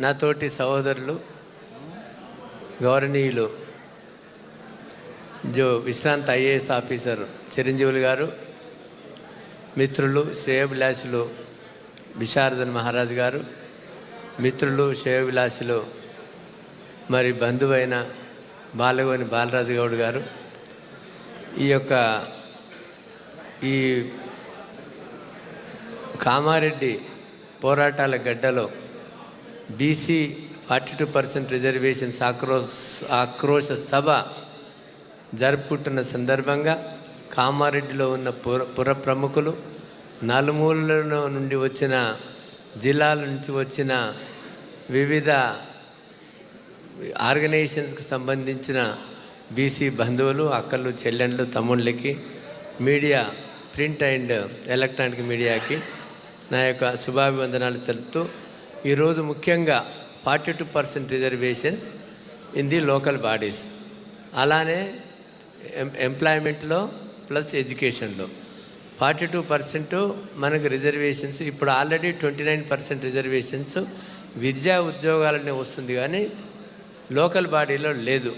నాతోటి సహోదరులు గౌరవనీయులు జో విశ్రాంత ఐఏఎస్ ఆఫీసర్ చిరంజీవులు గారు మిత్రులు శ్రేయభిలాషులు విశారదన్ మహారాజ్ గారు మిత్రులు శ్రేయభిలాషులు మరి బంధువైన బాలగోని బాలరాజు గౌడ్ గారు ఈ యొక్క ఈ కామారెడ్డి పోరాటాల గడ్డలో BC forty two percent reservations ఆక్రోశ ఆక్రోశ సభ జరుపుకుంటున్న సందర్భంగా కామారెడ్డిలో ఉన్న పుర పుర ప్రముఖులు నలుమూలలో నుండి వచ్చిన జిల్లాల నుంచి వచ్చిన వివిధ ఆర్గనైజేషన్స్కి సంబంధించిన బీసీ బంధువులు అక్కలు చెల్లెండ్లు తమ్ముళ్ళకి మీడియా ప్రింట్ అండ్ ఎలక్ట్రానిక్ మీడియాకి నా యొక్క శుభాభివందనాలు తెలుపుతూ ఈరోజు ముఖ్యంగా forty two percent reservations in the local bodies. అలానే ఎం ఎంప్లాయ్మెంట్లో ప్లస్ ఎడ్యుకేషన్లో. ఫార్టీ టూ పర్సెంట్ మనకు రిజర్వేషన్స్ ఇప్పుడు already twenty nine percent reservations విద్యా ఉద్యోగాలనే వస్తుంది కానీ లోకల్ బాడీలో లేదు.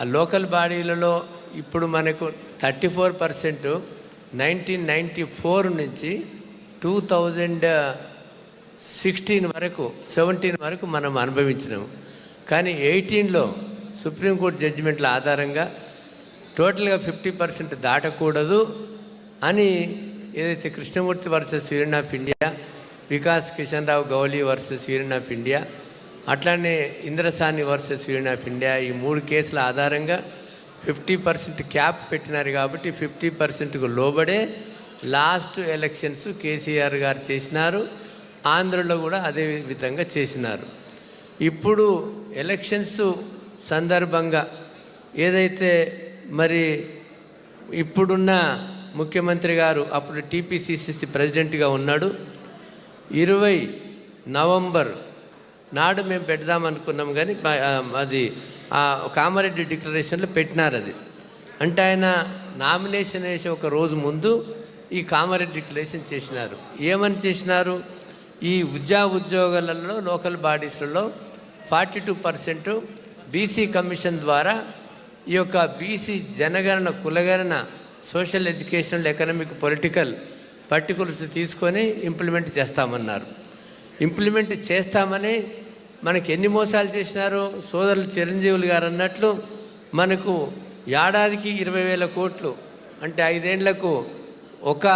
ఆ లోకల్ బాడీలలో ఇప్పుడు మనకు thirty four percent nineteen ninety four నుంచి టూ థౌజండ్ సిక్స్టీన్ వరకు సెవెంటీన్ వరకు మనం అనుభవించినాము. కానీ ఎయిటీన్లో సుప్రీంకోర్టు జడ్జిమెంట్ల ఆధారంగా టోటల్గా ఫిఫ్టీ పర్సెంట్ దాటకూడదు అని ఏదైతే Krishnamurthy versus union of India Vikas Kishan Rao Gawali versus union of India అట్లానే Indra Sawhney versus union of India ఈ మూడు కేసుల ఆధారంగా ఫిఫ్టీ పర్సెంట్ క్యాప్ పెట్టినారు కాబట్టి ఫిఫ్టీ పర్సెంట్కు లోబడే లాస్ట్ ఎలక్షన్స్ కేసీఆర్ గారు చేసినారు. ఆంధ్రలో కూడా అదే విధంగా చేసినారు. ఇప్పుడు ఎలక్షన్స్ సందర్భంగా ఏదైతే మరి ఇప్పుడున్న ముఖ్యమంత్రి గారు అప్పుడు టీపీసీసీసీ ప్రెసిడెంట్గా ఉన్నాడు. ఇరవై నవంబర్ నాడు మేము పెడదాం అనుకున్నాం కానీ అది కామారెడ్డి డిక్లరేషన్లో పెట్టినారు అది. అంటే ఆయన నామినేషన్ వేసే ఒక రోజు ముందు ఈ కామారెడ్డి డిక్లరేషన్ చేసినారు. ఏమని చేసినారు? ఈ ఉద్యా ఉద్యోగాలలో local బాడీస్లలో forty two percent BC commission ద్వారా ఈ యొక్క బీసీ జనగణన కులగణన social educational economic political particulars తీసుకొని ఇంప్లిమెంట్ చేస్తామన్నారు. ఇంప్లిమెంట్ చేస్తామని మనకి ఎన్ని మోసాలు చేసినారో సోదరులు చిరంజీవులు గారు అన్నట్లు మనకు ఏడాదికి ఇరవై వేల కోట్లు అంటే ఐదేండ్లకు ఒక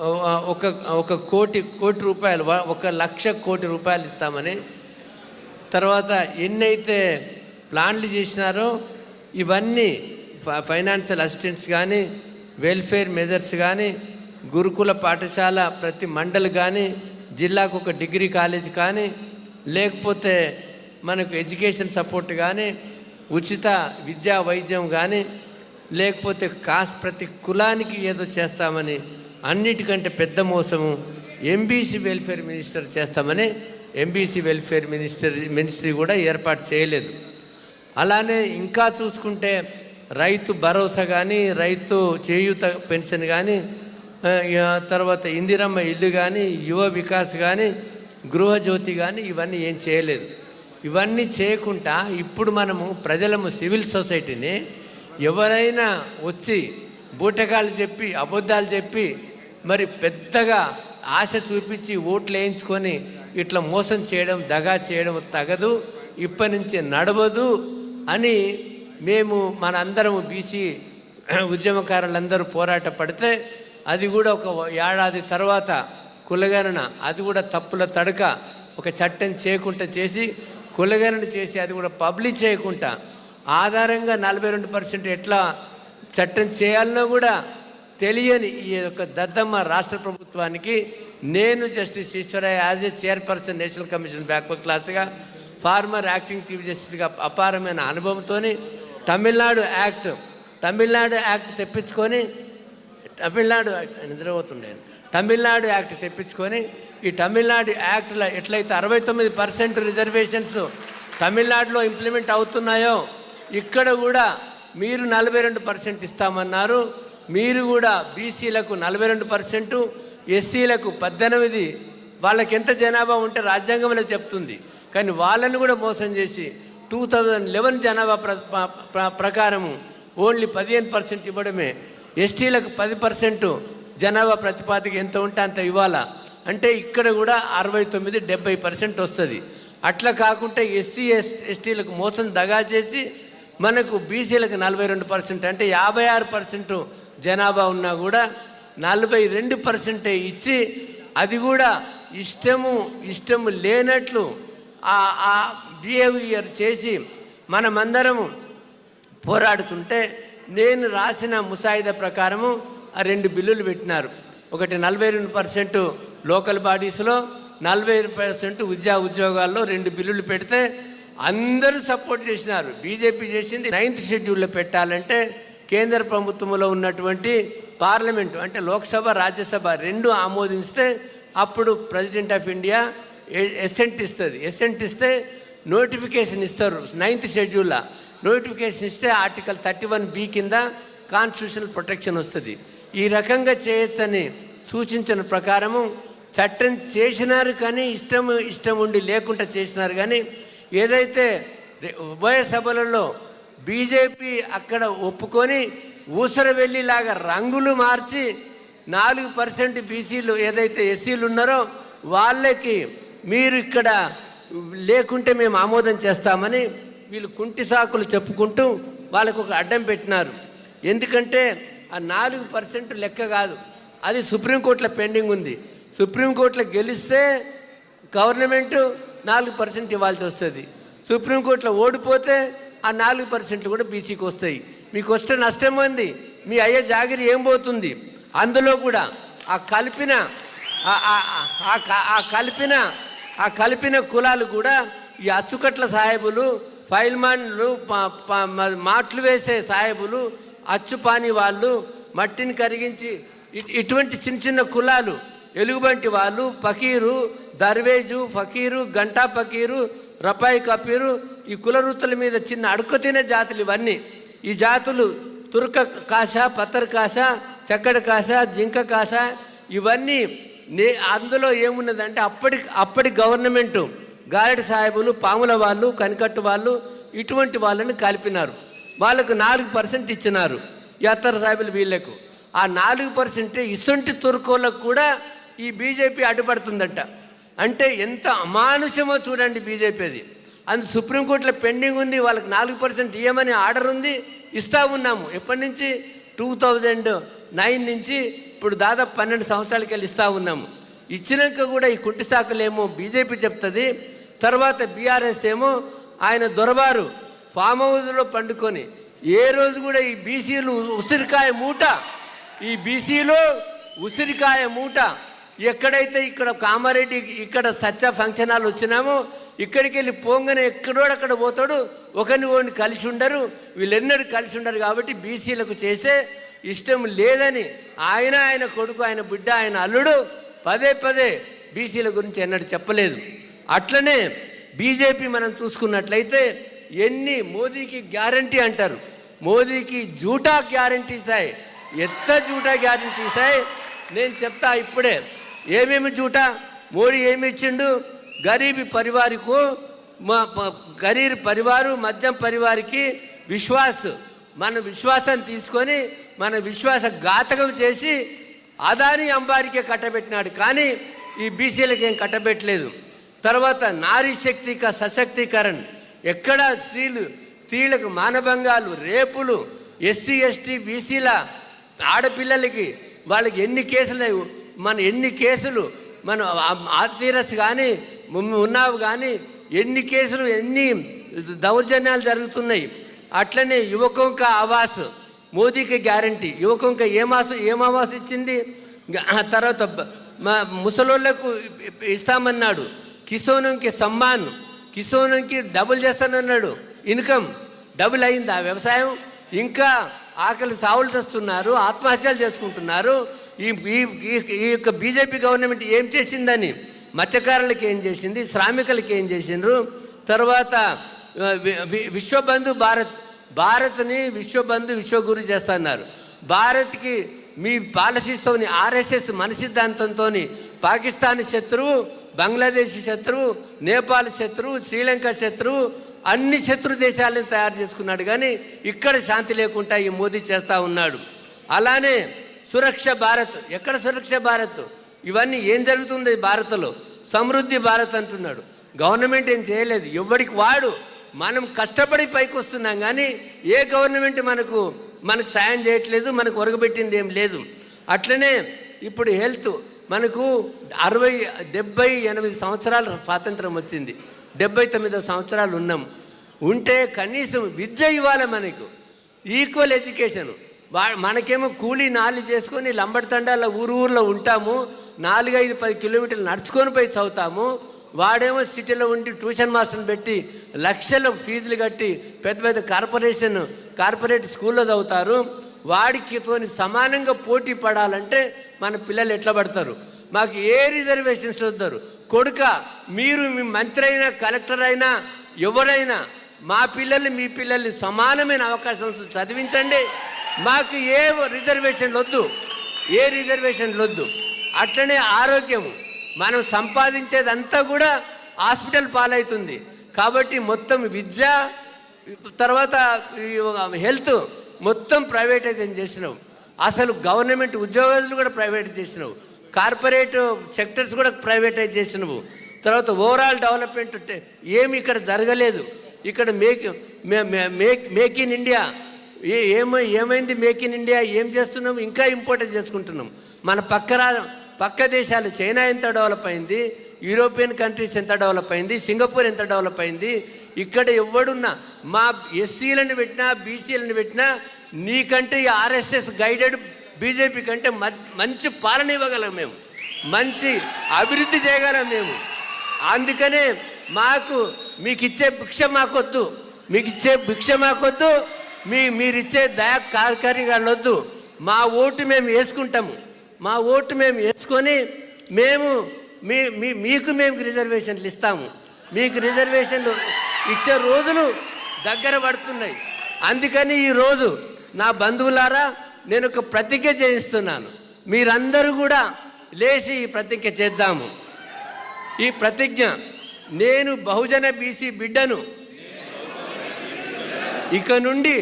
ఒక ఒక కోటి కోటి రూపాయలు ఒక లక్ష కోటి రూపాయలు ఇస్తామని. తర్వాత ఎన్నైతే ప్లాన్లు చేసినారో ఇవన్నీ ఫ- ఫైనాన్షియల్ అసిస్టెంట్స్ కానీ వెల్ఫేర్ మెజర్స్ కానీ గురుకుల పాఠశాల ప్రతి మండల్ కానీ జిల్లాకు ఒక డిగ్రీ కాలేజ్ కానీ లేకపోతే మనకు ఎడ్యుకేషన్ సపోర్ట్ కానీ ఉచిత విద్యా వైద్యం కానీ లేకపోతే కాస్ట్ ప్రతి కులానికి ఏదో చేస్తామని అన్నిటికంటే పెద్ద మోసము ఎంబీసీ వెల్ఫేర్ మినిస్టర్ చేస్తామని ఎంబీసీ వెల్ఫేర్ మినిస్టర్ మినిస్ట్రీ కూడా ఏర్పాటు చేయలేదు. అలానే ఇంకా చూసుకుంటే రైతు భరోసా కానీ రైతు చేయూత పెన్షన్ కానీ తర్వాత ఇందిరమ్మ ఇల్లు కానీ యువ వికాస్ కానీ గృహజ్యోతి కానీ ఇవన్నీ ఏం చేయలేదు. ఇవన్నీ చేయకుండా ఇప్పుడు మనము ప్రజలము సివిల్ సొసైటీని ఎవరైనా వచ్చి బూటకాలు చెప్పి అబద్ధాలు చెప్పి మరి పెద్దగా ఆశ చూపించి ఓట్లు వేయించుకొని ఇట్లా మోసం చేయడం దగా చేయడం తగదు ఇప్పటి నుంచి నడవదు అని మేము మనందరం బీసీ ఉద్యమకారులందరూ పోరాట పడితే అది కూడా ఒక ఏడాది తర్వాత కులగణన అది కూడా తప్పుల తడక ఒక చట్టం చేయకుండా చేసి కులగణన చేసి అది కూడా పబ్లిష్ చేయకుండా ఆధారంగా నలభై రెండు పర్సెంట్ ఎట్లా చట్టం చేయాలన్నా కూడా తెలియని ఈ యొక్క దద్దమ్మ రాష్ట్ర ప్రభుత్వానికి నేను justice Eshwaraiah as a chairperson national commission backward క్లాస్గా ఫార్మర్ యాక్టింగ్ చీఫ్ జస్టిస్గా అపారమైన అనుభవంతో తమిళనాడు యాక్ట్ తమిళనాడు యాక్ట్ తెప్పించుకొని తమిళనాడు యాక్ట్ నిద్రపోతుండే. తమిళనాడు యాక్ట్ తెప్పించుకొని ఈ తమిళనాడు యాక్ట్లో ఎట్లయితే అరవై తొమ్మిది పర్సెంట్ రిజర్వేషన్స్ తమిళనాడులో ఇంప్లిమెంట్ అవుతున్నాయో ఇక్కడ కూడా మీరు నలభై రెండు పర్సెంట్ ఇస్తామన్నారు. మీరు కూడా బీసీలకు నలభై రెండు పర్సెంటు ఎస్సీలకు పద్దెనిమిది. వాళ్ళకి ఎంత జనాభా ఉంటే రాజ్యాంగంలో చెప్తుంది. కానీ వాళ్ళని కూడా మోసం చేసి టూ థౌజండ్ లెవెన్ జనాభా ప్ర ప్రకారము ఓన్లీ పదిహేను పర్సెంట్ ఇవ్వడమే. ఎస్టీలకు పది పర్సెంట్ జనాభా ప్రతిపాదిక ఎంత ఉంటే అంత ఇవ్వాలా. అంటే ఇక్కడ కూడా అరవై తొమ్మిది డెబ్బై పర్సెంట్ వస్తుంది. అట్లా కాకుంటే ఎస్సీ ఎస్ ఎస్టీలకు మోసం దగా చేసి మనకు బీసీలకు నలభై రెండు పర్సెంట్ అంటే యాభై ఆరు పర్సెంట్ జనాభా ఉన్నా కూడా నలభై రెండు పర్సెంటే ఇచ్చి అది కూడా ఇష్టము ఇష్టము లేనట్లు ఆ- ఆ బిహేవియర్ చేసి మనమందరము పోరాడుతుంటే నేను రాసిన ముసాయిదా ప్రకారము ఆ రెండు బిల్లులు పెట్టినారు. ఒకటి నలభై రెండు పర్సెంట్ లోకల్ బాడీస్లో నలభై పర్సెంట్ ఉద్యోగ ఉద్యోగాల్లో రెండు బిల్లులు పెడితే అందరూ సపోర్ట్ చేసినారు. బీజేపీ చేసింది నైన్త్ షెడ్యూల్లో పెట్టాలంటే కేంద్ర ప్రభుత్వంలో ఉన్నటువంటి పార్లమెంటు అంటే లోక్సభ రాజ్యసభ రెండు ఆమోదిస్తే అప్పుడు ప్రెసిడెంట్ ఆఫ్ ఇండియా ఎసెంట్ ఇస్తుంది. ఎసెంట్ ఇస్తే నోటిఫికేషన్ ఇస్తారు నైన్త్ షెడ్యూల్లో. నోటిఫికేషన్ ఇస్తే ఆర్టికల్ థర్టీ వన్ బి కింద కాన్స్టిట్యూషనల్ ప్రొటెక్షన్ వస్తుంది. ఈ రకంగా చేయొచ్చని సూచించిన ప్రకారము చట్టం చేసినారు కానీ ఇష్టం ఇష్టం ఉండి లేకుండా చేసినారు కానీ ఏదైతే ఉభయ సభలలో బీజేపీ అక్కడ ఒప్పుకొని ఊసరవెల్లిలాగా రంగులు మార్చి నాలుగు పర్సెంట్ బీసీలు ఏదైతే ఎస్సీలు ఉన్నారో వాళ్ళకి మీరు ఇక్కడ లేకుంటే మేము ఆమోదం చేస్తామని వీళ్ళు కుంటి సాకులు చెప్పుకుంటూ వాళ్ళకు ఒక అడ్డం పెట్టినారు. ఎందుకంటే ఆ నాలుగు పర్సెంట్ లెక్క కాదు. అది సుప్రీంకోర్టులో పెండింగ్ ఉంది. సుప్రీంకోర్టులో గెలిస్తే గవర్నమెంట్ నాలుగు పర్సెంట్ ఇవ్వాల్సి వస్తుంది. సుప్రీంకోర్టులో ఓడిపోతే ఆ నాలుగు పర్సెంట్లు కూడా బీసీకి వస్తాయి. మీకు వస్తే నష్టం ఉంది మీ అయ్యే జాగిరి ఏం పోతుంది? అందులో కూడా ఆ కలిపిన ఆ- కలిపిన ఆ కలిపిన కులాలు కూడా ఈ అచ్చుకట్ల సాహెబులు ఫైల్మాన్లు ప- మాట్లు వేసే సాహెబులు అచ్చుపాని వాళ్ళు మట్టిని కరిగించి ఇటువంటి చిన్న చిన్న కులాలు ఎలుగుబంటి వాళ్ళు ఫకీరు దర్వేజు ఫకీరు గంటా ఫకీరు రపాయి కపీరు ఈ కుల వృత్తుల మీద చిన్న అడుక్కు తినే జాతులు ఇవన్నీ. ఈ జాతులు తుర్క కాశ పత్తర్ కాశ చక్కడ కాశ జింక కాశ ఇవన్నీ నే అందులో ఏమున్నదంటే అప్పటి అప్పటి గవర్నమెంటు. గారెడి సాహెబులు పాముల వాళ్ళు కనికట్టు వాళ్ళు ఇటువంటి వాళ్ళని కలిపినారు. వాళ్ళకు నాలుగు పర్సెంట్ ఇచ్చినారు ఈ సాహెబులు వీళ్ళకు. ఆ నాలుగు పర్సెంట్ ఇసొంటి తుర్కోళ్ళకు కూడా ఈ బీజేపీ అడ్డుపడుతుందంట. అంటే ఎంత అమానుషమో చూడండి బీజేపీది. అందు సుప్రీంకోర్టులో పెండింగ్ ఉంది వాళ్ళకి నాలుగు పర్సెంట్ ఇవ్వమని ఆర్డర్ ఉంది ఇస్తా ఉన్నాము. ఎప్పటి నుంచి? టూ థౌజండ్ నైన్ నుంచి ఇప్పుడు దాదాపు పన్నెండు సంవత్సరాలకి వెళ్ళి ఇస్తా ఉన్నాము. ఇచ్చినాక కూడా ఈ కుంటి శాఖలేమో బీజేపీ చెప్తుంది తర్వాత బీఆర్ఎస్ ఏమో ఆయన దొరబారు ఫామ్ హౌస్లో పండుకొని ఏ రోజు కూడా ఈ బీసీలు ఉసిరికాయ మూట ఈ బీసీలో ఉసిరికాయ మూట ఎక్కడైతే ఇక్కడ కామారెడ్డి ఇక్కడ సత్య ఫంక్షన్ హాల్ వచ్చినామో ఇక్కడికి వెళ్ళి పోంగనే ఎక్కడోడక్కడ పోతాడు. ఒకరిని ఒకరిని కలిసి ఉండరు. వీళ్ళెన్నడూ కలిసి ఉండరు కాబట్టి బీసీలకు చేసే ఇష్టం లేదని ఆయన ఆయన కొడుకు ఆయన బిడ్డ ఆయన అల్లుడు పదే పదే బీసీల గురించి ఎన్నడూ చెప్పలేదు. అట్లనే బీజేపీ మనం చూసుకున్నట్లయితే ఎన్ని మోదీకి గ్యారంటీ అంటారు. మోదీకి జూటా గ్యారంటీ సాయి. ఎత్త జూటా గ్యారంటీ సాయి. నేను చెప్తా ఇప్పుడే. ఏమేమి చూట? మోడీ ఏమి ఇచ్చిండు గరీబీ పరివారికు మా గరీబ్ పరివారు మద్యం పరివారికి విశ్వాస్ మన విశ్వాసం తీసుకొని మన విశ్వాస ఘాతకం చేసి అదాని అంబారికే కట్టబెట్టినాడు. కానీ ఈ బీసీలకు ఏం కట్టబెట్టలేదు. తర్వాత నారీ శక్తిక సశక్తీకరణ్. ఎక్కడ స్త్రీలు స్త్రీలకు మానభంగాలు రేపులు ఎస్సీ ఎస్టీ బీసీల ఆడపిల్లలకి వాళ్ళకి ఎన్ని కేసులు మన ఎన్ని కేసులు మన ఆర్తీరస్ కానీ ఉన్నావు కానీ ఎన్ని కేసులు ఎన్ని దౌర్జన్యాలు జరుగుతున్నాయి. అట్లనే యువకొంక ఆవాస్ మోదీకి గ్యారంటీ. యువకొంక ఏమాసు ఏం ఆవాస్ ఇచ్చింది తర్వాత మా ముసలోళ్ళకు ఇస్తామన్నాడు. కిసోనంకి సమ్మాన్ కిసోనంకి డబుల్ చేస్తానన్నాడు. ఇన్కమ్ డబుల్ అయింది ఆ వ్యవసాయం? ఇంకా ఆకలి సావులు తెస్తున్నారు ఆత్మహత్యలు చేసుకుంటున్నారు. ఈ ఈ- ఈ- యొక్క బీజేపీ గవర్నమెంట్ ఏం చేసిందని మత్స్యకారులకి ఏం చేసింది శ్రామికులకి ఏం చేసిండ్రు? తర్వాత విశ్వబంధు భారత్ భారత్ని విశ్వబంధు విశ్వగురు చేస్తున్నారు. భారత్కి మీ పాలసీస్తోని ఆర్ఎస్ఎస్ మన సిద్ధాంతంతో పాకిస్తాన్ శత్రువు బంగ్లాదేశ్ శత్రువు నేపాల్ శత్రువు శ్రీలంక శత్రువు అన్ని శత్రు దేశాలను తయారు చేసుకున్నాడు. కానీ ఇక్కడ శాంతి లేకుండా ఈ మోదీ చేస్తూ ఉన్నాడు. అలానే సురక్ష భారత్. ఎక్కడ సురక్ష భారత్? ఇవన్నీ ఏం జరుగుతుంది భారత్లో? సమృద్ధి భారత్ అంటున్నాడు. గవర్నమెంట్ ఏం చేయలేదు. ఎవడికి వాడు? మనం కష్టపడి పైకి వస్తున్నాం కానీ ఏ గవర్నమెంట్ మనకు మనకు సాయం చేయట్లేదు మనకు ఒరగబెట్టింది ఏం లేదు. అట్లనే ఇప్పుడు హెల్త్ మనకు అరవై డెబ్బై ఎనిమిది సంవత్సరాల స్వాతంత్రం వచ్చింది. డెబ్బై తొమ్మిదో సంవత్సరాలు ఉన్నాం. ఉంటే కనీసం విద్య ఇవ్వాలి మనకు. Equal education. వా మనకేమో కూలీ నాలి చేసుకొని లంబడితండాల ఊరు ఊర్లో ఉంటాము. నాలుగైదు పది కిలోమీటర్లు నడుచుకొని పోయి చదువుతాము. వాడేమో సిటీలో ఉండి ట్యూషన్ మాస్టర్ని పెట్టి లక్షల ఫీజులు కట్టి పెద్ద పెద్ద కార్పొరేషన్ కార్పొరేట్ స్కూల్లో చదువుతారు. వాడికి తోని సమానంగా పోటీ పడాలంటే మన పిల్లలు ఎట్లా పడతారు? మాకు ఏ రిజర్వేషన్స్ వద్దరు. కొడుక మీరు మీ మంత్రి అయినా కలెక్టర్ అయినా ఎవరైనా మా పిల్లల్ని మీ పిల్లల్ని సమానమైన అవకాశం చదివించండి. మాకు ఏ రిజర్వేషన్లు వద్దు ఏ రిజర్వేషన్లు వద్దు అట్లనే ఆరోగ్యము. మనం సంపాదించేదంతా కూడా హాస్పిటల్ పాలవుతుంది కాబట్టి మొత్తం విద్య తర్వాత హెల్త్ మొత్తం ప్రైవేటైజేషన్ చేసినావు. అసలు గవర్నమెంట్ ఉద్యోగాలు కూడా ప్రైవేట్ చేసినావు. కార్పొరేట్ సెక్టర్స్ కూడా ప్రైవేటైజ్ చేసినావు. తర్వాత ఓవరాల్ డెవలప్మెంట్ ఏమి ఇక్కడ జరగలేదు. ఇక్కడ make make make in India. ఏ ఏమై ఏమైంది మేక్ ఇన్ ఇండియా? ఏం చేస్తున్నాం? ఇంకా ఇంపార్టెంట్ చేసుకుంటున్నాం. మన పక్క రా పక్క దేశాలు చైనా ఎంత డెవలప్ అయింది? యూరోపియన్ కంట్రీస్ ఎంత డెవలప్ అయింది? సింగపూర్ ఎంత డెవలప్ అయింది? ఇక్కడ ఎవడున్నా మా ఎస్సీలను పెట్టినా బీసీలను పెట్టినా నీకంటే ఆర్ఎస్ఎస్ గైడెడ్ బీజేపీ కంటే మ- మంచి పాలన ఇవ్వగలం మేము. మంచి అభివృద్ధి చేయగలం మేము. అందుకనే మాకు మీకు ఇచ్చే భిక్ష మాకొద్దు. మీకు ఇచ్చే భిక్ష మాకొద్దు. మీ మీరిచ్చే దయా కార్యకారిగాళ్ళు వద్దు మా ఓటు మేము వేసుకుంటాము. మా ఓటు మేము వేసుకొని మేము మీ మీ మీకు మేము రిజర్వేషన్లు ఇస్తాము. మీకు రిజర్వేషన్లు ఇచ్చే రోజులు దగ్గర పడుతున్నాయి. అందుకని ఈరోజు నా బంధువులారా నేను ఒక ప్రతిజ్ఞ చేయిస్తున్నాను. మీరందరూ కూడా లేచి ఈ ప్రతిజ్ఞ చేద్దాము. ఈ ప్రతిజ్ఞ నేను బహుజన బీసీ బిడ్డను ఇక నుండి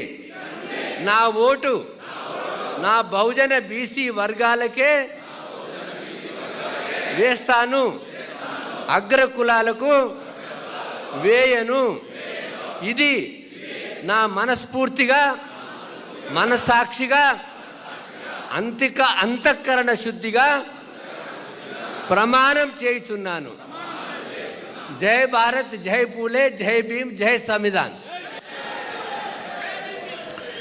నా ఓటు నా బహుజన బీసీ వర్గాలకే వేస్తాను. అగ్ర కులాలకు వేయను. ఇది నా మనస్ఫూర్తిగా మనసాక్షిగా అంతిక అంతఃకరణ శుద్ధిగా ప్రమాణం చేయుచున్నాను. జై భారత్ జై పూలే జై భీమ్ జై సంవిధాన్.